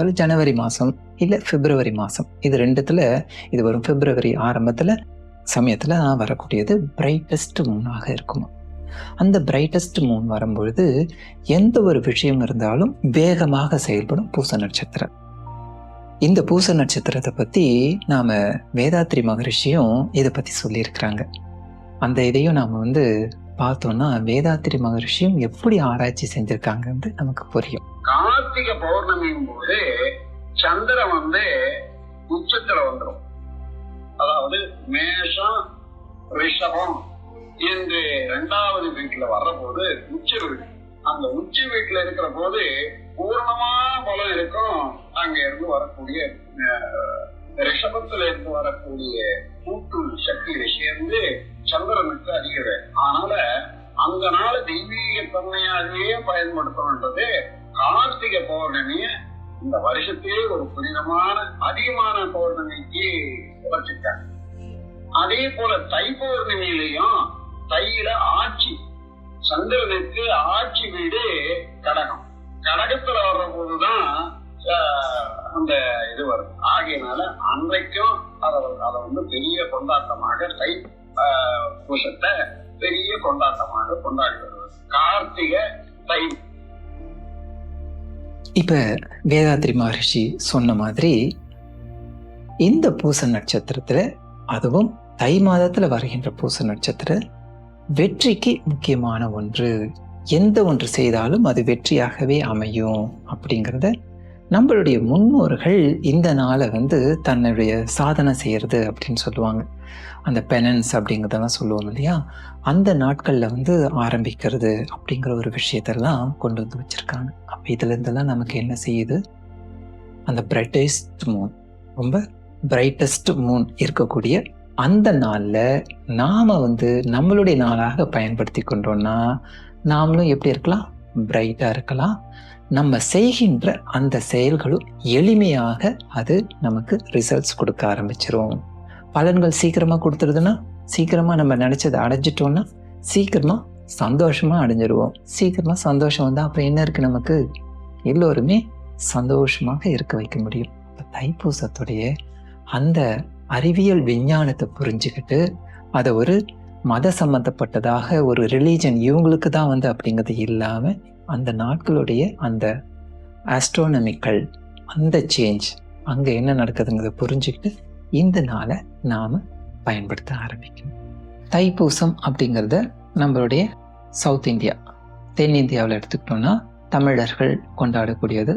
அதாவது ஜனவரி மாதம் இல்லை பிப்ரவரி மாதம் இது ரெண்டுத்தில் இது வரும் பிப்ரவரி ஆரம்பத்தில் சமயத்தில் வரக்கூடியது பிரைட்டஸ்ட் மூனாக இருக்குமா. அந்த பிரைட்டஸ்ட் மூன் வரும்பொழுது எந்த ஒரு விஷயம் இருந்தாலும் வேகமாக செயல்படும் பூச நட்சத்திரம். இந்த பூச நட்சத்திரத்தை பற்றி நாம் வேதாத்ரி மகரிஷியும் இதை பற்றி சொல்லியிருக்கிறாங்க. அந்த இதையும் நாம் வந்து பார்த்தோன்னா வேதாத்ரி மகரிஷியும் எப்படி ஆராய்ச்சி செஞ்சிருக்காங்கன்னு நமக்கு புரியும். கார்த்திகை பௌர்ணமியின் போது சந்திரன் வந்து உச்சத்துல வந்துடும் அதாவது மேஷம் ரிஷபம் என்று இரண்டாவது வீட்டுல வர்றபோது உச்ச வீடு. அந்த உச்ச வீட்டுல இருக்கிற போது பூர்ணமான பலம் இருக்கும். அங்க இருந்து வரக்கூடிய அஹ், ரிஷபத்துல இருந்து வரக்கூடிய கூட்டு சக்தியை சேர்ந்து சந்திரனுக்கு அதிகிறது அதனால அந்த நாள் தெய்வீக தன்மையாகவே பயன்படுத்தணுன்றது கார்த்திகை பௌர்ணமிய இந்த வருஷத்திலே ஒரு புனிதமான அதிகமான பௌர்ணமிக்கு வச்சிருக்காங்க அதே போல தை பௌர்ணமியிலையும் தையில ஆட்சி சந்திரனுக்கு ஆட்சி வீடு கடகம். கடகத்துல வர்ற போதுதான் ஆஹ், அந்த இது வரும். ஆகையினால அன்றைக்கும் அதை அதை வந்து பெரிய கொண்டாட்டமாக தை ஆஹ், பூசத்தை பெரிய கொண்டாட்டமாக கொண்டாடி வருவது கார்த்திகை தை இப்போ வேதாத்ரி மகரிஷி சொன்ன மாதிரி இந்த பூச நட்சத்திரத்தில் அதுவும் தை மாதத்தில் வருகின்ற பூச நட்சத்திரம் வெற்றிக்கு முக்கியமான ஒன்று. எந்த ஒன்று செய்தாலும் அது வெற்றியாகவே அமையும் அப்படிங்கிறத நம்மளுடைய முன்னோர்கள் இந்த நாளை வந்து தன்னுடைய சாதனை செய்கிறது அப்படின்னு சொல்லுவாங்க. அந்த பெனன்ஸ் அப்படிங்கிறதெல்லாம் சொல்லுவோம் இல்லையா? அந்த நாட்களில் வந்து ஆரம்பிக்கிறது அப்படிங்கிற ஒரு விஷயத்தெல்லாம் கொண்டு வந்து வச்சுருக்காங்க. இதுலேருந்தெல்லாம் நமக்கு என்ன செய்யுது? அந்த பிரைட்டஸ்ட் மூன் ரொம்ப பிரைட்டஸ்ட் மூன் இருக்கக்கூடிய அந்த நாளில் நாம் வந்து நம்மளுடைய நாளாக பயன்படுத்தி கொண்டோம்னா நாமளும் எப்படி இருக்கலாம்? பிரைட்டாக இருக்கலாம். நம்ம செய்கின்ற அந்த செயல்களும் எளிமையாக அது நமக்கு ரிசல்ட்ஸ் கொடுக்க ஆரம்பிச்சிரும். பலன்கள் சீக்கிரமாக கொடுத்துருதுன்னா சீக்கிரமாக நம்ம நினச்சதை அடைஞ்சிட்டோன்னா சீக்கிரமாக சந்தோஷமாக அடைஞ்சிருவோம். சீக்கிரமாக சந்தோஷம் வந்தால் அப்புறம் என்ன இருக்குது நமக்கு? எல்லோருமே சந்தோஷமாக இருக்க வைக்க முடியும். இப்போ தைப்பூசத்துடைய அந்த அறிவியல் விஞ்ஞானத்தை புரிஞ்சுக்கிட்டு அதை ஒரு மத சம்மந்தப்பட்டதாக ஒரு ரிலீஜன் இவங்களுக்கு தான் வந்து அப்படிங்கிறது இல்லாமல் அந்த நாட்களுடைய அந்த ஆஸ்ட்ரோனமிக்கல் அந்த சேஞ்ச் அங்கே என்ன நடக்குதுங்கிறத புரிஞ்சுக்கிட்டு இந்த நாளை நாம் பயன்படுத்த ஆரம்பிக்கணும். தைப்பூசம் அப்படிங்கிறத நம்மளுடைய சவுத் இந்தியா தென்னிந்தியாவில் எடுத்துக்கிட்டோன்னா தமிழர்கள் கொண்டாடக்கூடியது